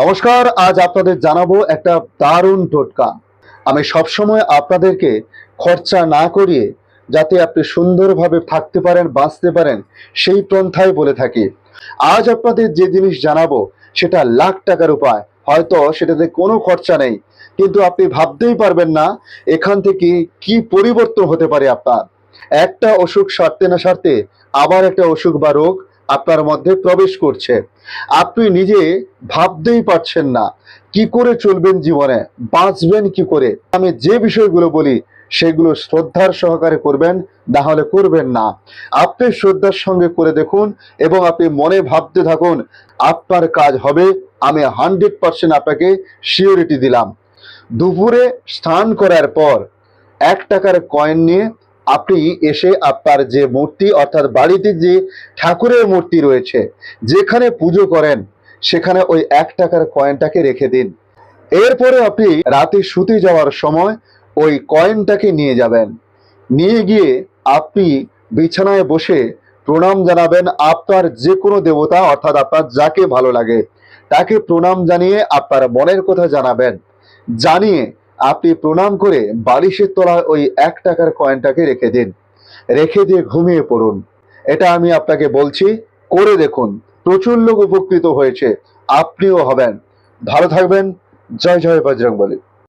নমস্কার, আজ আপনাদের জানাব একটা দারুণ টোটকা। আমি সবসময় আপনাদেরকে খরচা না করিয়ে যাতে আপনি সুন্দরভাবে থাকতে পারেন, বাঁচতে পারেন, সেই পন্থায় বলে থাকি। আজ আপনাদের যে জিনিস জানাব, সেটা লাখ টাকার উপায়। হয়তো সেটাতে কোনো খরচা নেই, কিন্তু আপনি ভাবতেই পারবেন না এখান থেকে কি পরিবর্তন হতে পারে আপনার। একটা অসুখ সারতে না সারতে আবার একটা অসুখ বা রোগ আপনার মধ্যে প্রবেশ করছে। আপনি নিজে ভাবতেই পারছেন না কি করে চলবেন জীবনে, বাঁচবেন কি করে। আমি যে বিষয়গুলো বলি, সেগুলো শ্রদ্ধার সহকারে করবেন, না হলে করবেন না। আপনি শ্রদ্ধার সঙ্গে করে দেখুন এবং আপনি মনে ভাবতে থাকুন, আপনার কাজ হবে, আমি হান্ড্রেড পার্সেন্ট আপনাকে সিওরিটি দিলাম। দুপুরে স্নান করার পর এক টাকার কয়েন নিয়ে আপনি এসে আপনার যে মূর্তি, অর্থাৎ বাড়িতে যে ঠাকুরের মূর্তি রয়েছে, যেখানে পুজো করেন, সেখানে ওই এক টাকার কয়েনটাকে রেখে দিন। এরপরে আপনি রাতে শুতে যাওয়ার সময় ওই কয়েনটাকে নিয়ে যাবেন। নিয়ে গিয়ে আপনি বিছানায় বসে প্রণাম জানাবেন আপনার যে কোনো দেবতা, অর্থাৎ আপনার যাকে ভালো লাগে, তাকে প্রণাম জানিয়ে আপনার মনের কথা জানাবেন। জানিয়ে আপনি প্রণাম করে বালিশের তলায় ওই এক টাকার কয়েনটাকে রেখে দিন। রেখে দিয়ে ঘুমিয়ে পড়ুন। এটা আমি আপনাকে বলছি, করে দেখুন। প্রচুর লোক উপকৃত হয়েছে। আপনিও হবেন। ভালো থাকবেন। জয় জয় বজরং বলি